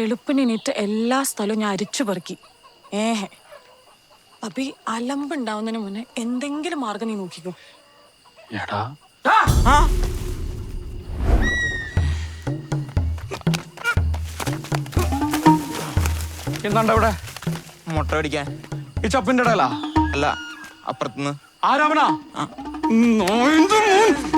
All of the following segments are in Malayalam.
വെളുപ്പിന് എണീറ്റ് എല്ലാ സ്ഥലവും ഞാൻ അരിച്ചു പെറുക്കി. ഏഹെ. അപ്പൊ ഈ അലമ്പുണ്ടാവുന്നതിന് മുന്നേ എന്തെങ്കിലും മാർഗം നീ നോക്കിക്കോ. എടാ. എന്താണ്ട ഇവിടെ മുട്ട പിടിക്കാൻ. ഈ ചപ്പിന്റെ ഇടയിലാ? അല്ല അപ്പുറത്തുനിന്ന്. ആരാമനാ നോയിന്റെ മോൻ.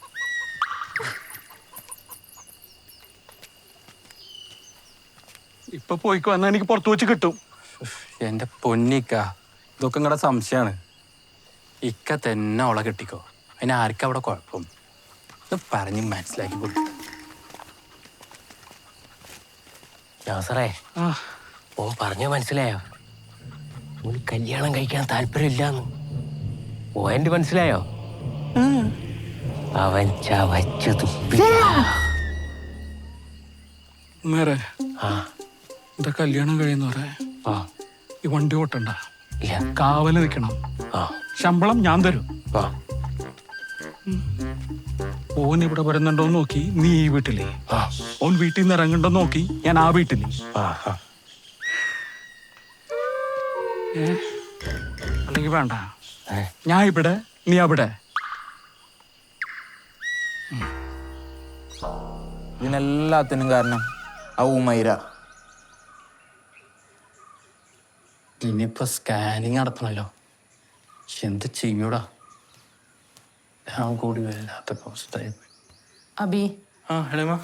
ഇപ്പൊ പോയിക്കോ എന്നാ എനിക്ക് പുറത്തു വെച്ച് കിട്ടും. എന്റെ പൊന്നിക്ക ഇതൊക്കെ നിങ്ങളുടെ സംശയമാണ് ഇക്ക തന്നെ ഓളെ കിട്ടിക്കോ. അതിന് ആർക്കും അവിടെ കുഴപ്പം? ഇത് പറഞ്ഞ് മനസ്സിലാക്കി ആ, ഓ പറഞ്ഞ മനസ്സിലായോ? ഓന് കല്യാണം കഴിക്കാൻ താല്പര്യമില്ലാന്ന്. ഓന്റെ മനസ്സിലായോ? അവൻ ചവച്ചു തുപ്പി ആ. എന്റെ കല്യാണം കഴിയുന്നവരെ ആ. ഈ വണ്ടി ഓട്ടണ്ട. ഇല്ല. കാവൽ നിൽക്കണം. ആ. ശമ്പളം ഞാൻ തരും. ആ. ഓൻ ഇവിടെ വരുന്നുണ്ടോ നോക്കി നീ ഈ വീട്ടിലെ. ആ. ഓൻ വീട്ടിൽ നിന്ന് ഇറങ്ങണ്ടോ നോക്കി ഞാൻ ആ വീട്ടിലെ. ആ ആ. ഏ? അല്ലെങ്കിൽ വേണ്ട. ഏ, ഞാൻ ഇവിടെ നീ അവിടെ. ഇതിനെല്ലാത്തിനും കാരണം ആ ഉമൈര ഇനിയിപ്പോ സ്കാനിങ് നടത്തണല്ലോ. എന്ത് ചെയ്യൂടാ? ഞാൻ കൂടി വല്ലാത്ത അവസ്ഥയായി. അബി. ആ ഹലോ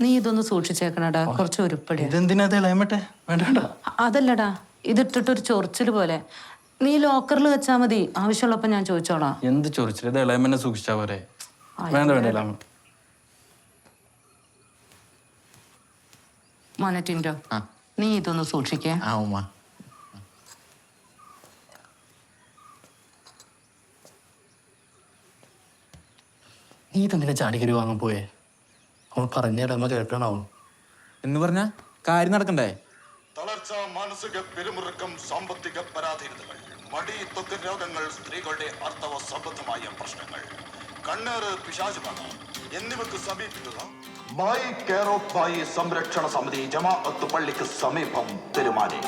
നീ ഇതൊന്ന് സൂക്ഷിച്ചേക്കണടാ. കുറച്ച് ഉരുപ്പടിയാ. ഇതെന്തിനാ ഇളയമട്ടെ വേണ്ട വേണ്ട അതല്ലടാ. ഇതിട്ടിട്ട് ഒരു ചൊറിച്ചിൽ പോലെ. നീ ലോക്കറിൽ വെച്ചാ മതി. ആവശ്യമുള്ളപ്പോ ഞാൻ ചോദിച്ചോളാം. എന്ത് ചൊറിച്ചിലെ? ഇത് ഇളയമ്മനെ സൂക്ഷിച്ചാ പോരെ. വേണ്ട. നീ ഇതൊന്ന് സൂക്ഷിക്കേ. ആ ഉമ്മ. നീ തന്നെ ചാടിക്കരി വാങ്ങാൻ പോയേ? അവൻ പറഞ്ഞ നമ്മ കേൾക്കണാവും എന്ന് പറഞ്ഞ കാര്യം നടക്കണ്ടേ? തളർച്ച മാനസിക പെരുമുറുക്കം സാമ്പത്തിക പരാധീനതകൾ മടി ത്വക്ക് രോഗങ്ങൾ സ്ത്രീകളുടെ അർത്ഥവ സംബന്ധമായ പ്രശ്നങ്ങൾ കണ്ണേറ് പിശാചുബാധ എന്നിവക്ക് സമീപിക്കുക. ബായി കെയർ ഓഫ് ബായി സംരക്ഷണ സമിതി ജമാഅത്ത് പള്ളിക്ക് സമീപം തിരുമാനി